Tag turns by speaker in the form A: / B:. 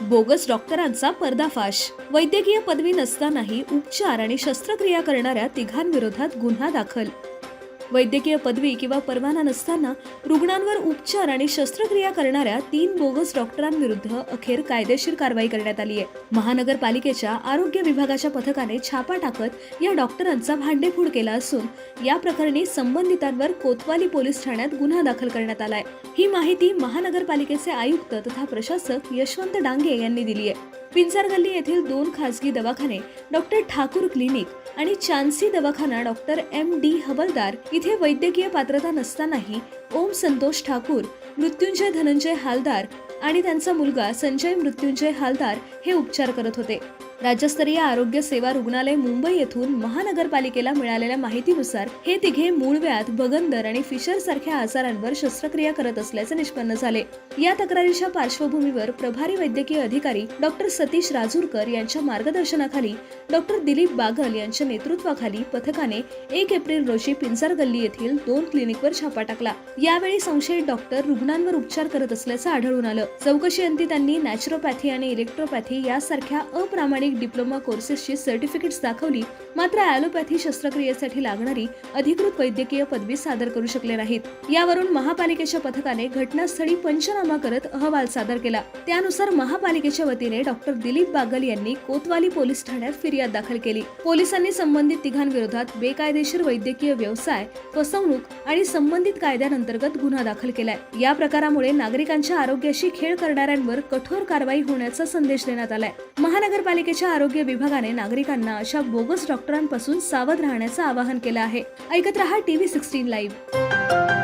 A: Bogus डॉक्टरांचा पर्दाफाश. वैद्यकीय पदवी नसतानाही उपचार आणि शस्त्रक्रिया करणाऱ्या तिघांविरोधात गुन्हा दाखल. वैद्यकीय पदवी किंवा परवाना नसताना रुग्णांवर उपचार आणि शस्त्रक्रिया करणाऱ्या तीन बोगस डॉक्टरांविरुद्ध अखेर कायदेशीर कारवाई करण्यात आली आहे. महानगरपालिकेच्या आरोग्य विभागाच्या पथकाने छापा टाकत या डॉक्टरांचा भांडेफोड केला असून या प्रकरणी संबंधितांवर कोतवाली पोलीस ठाण्यात गुन्हा दाखल करण्यात आलाय. ही माहिती महानगरपालिकेचे आयुक्त तथा प्रशासक यशवंत डांगे यांनी दिली आहे. पिंजार गल्ली येथील दोन खासगी दवाखाने डॉक्टर ठाकूर क्लिनिक आणि चान्सी दवाखाना डॉक्टर एम डी हवलदार इथे वैद्यकीय पात्रता नसतानाही ओम संतोष ठाकूर मृत्युंजय धनंजय हालदार आणि त्यांचा मुलगा संजय मृत्युंजय हालदार हे उपचार करत होते. राज्यस्तरीय आरोग्य सेवा रुग्णालय मुंबई येथून महानगरपालिकेला मिळालेल्या माहितीनुसार हे तिघे मूळव्याध भगंदर आणि फिशर सारख्या आजारांवर शस्त्रक्रिया करत असल्याचे निष्पन्न झाले. या तक्रारीच्या पार्श्वभूमीवर प्रभारी वैद्यकीय अधिकारी डॉक्टर सतीश राजूरकर यांच्या मार्गदर्शनाखाली डॉक्टर दिलीप बागल यांच्या नेतृत्वाखाली पथकाने एक एप्रिल रोजी पिंजार गल्ली येथील दोन क्लिनिकवर छापा टाकला. यावेळी संशयित डॉक्टर रुग्णांवर उपचार करत असल्याचं आढळून आलं. चौकशी अंती त्यांनी नॅचरोपॅथी आणि इलेक्ट्रोपॅथी यासारख्या अप्रामाणिक डिप्लोमा कोर्सेसची सर्टिफिकेट्स दाखवली मात्र ॲलोपॅथी शस्त्रक्रियेसाठी लागणारी अधिकृत वैद्यकीय पदवी सादर करू शकले नाहीत. यावरून महापालिकेच्या पथकाने घटनास्थळी पंचनामा करत अहवाल सादर केला. त्यानुसार महापालिकेच्या वतीने डॉक्टर दिलीप बागल यांनी कोतवाली पोलीस ठाण्यात फिर्याद दाखल केली. पोलिसांनी संबंधित तिघांविरोधात बेकायदेशीर वैद्यकीय व्यवसाय फसवणूक आणि संबंधित कायद्यांतर्गत गुन्हा दाखल केलाय. या प्रकारामुळे नागरिकांच्या आरोग्याशी खेळ करणाऱ्यांवर कठोर कारवाई होण्याचा संदेश देण्यात आलाय. महानगरपालिकेच्या आरोग्य विभागाने नागरिकांना अशा बोगस डॉक्टरांपासून सावध राहण्याचं आवाहन केलं आहे. ऐकत रहा टीव्ही सिक्स्टीन लाईव्ह.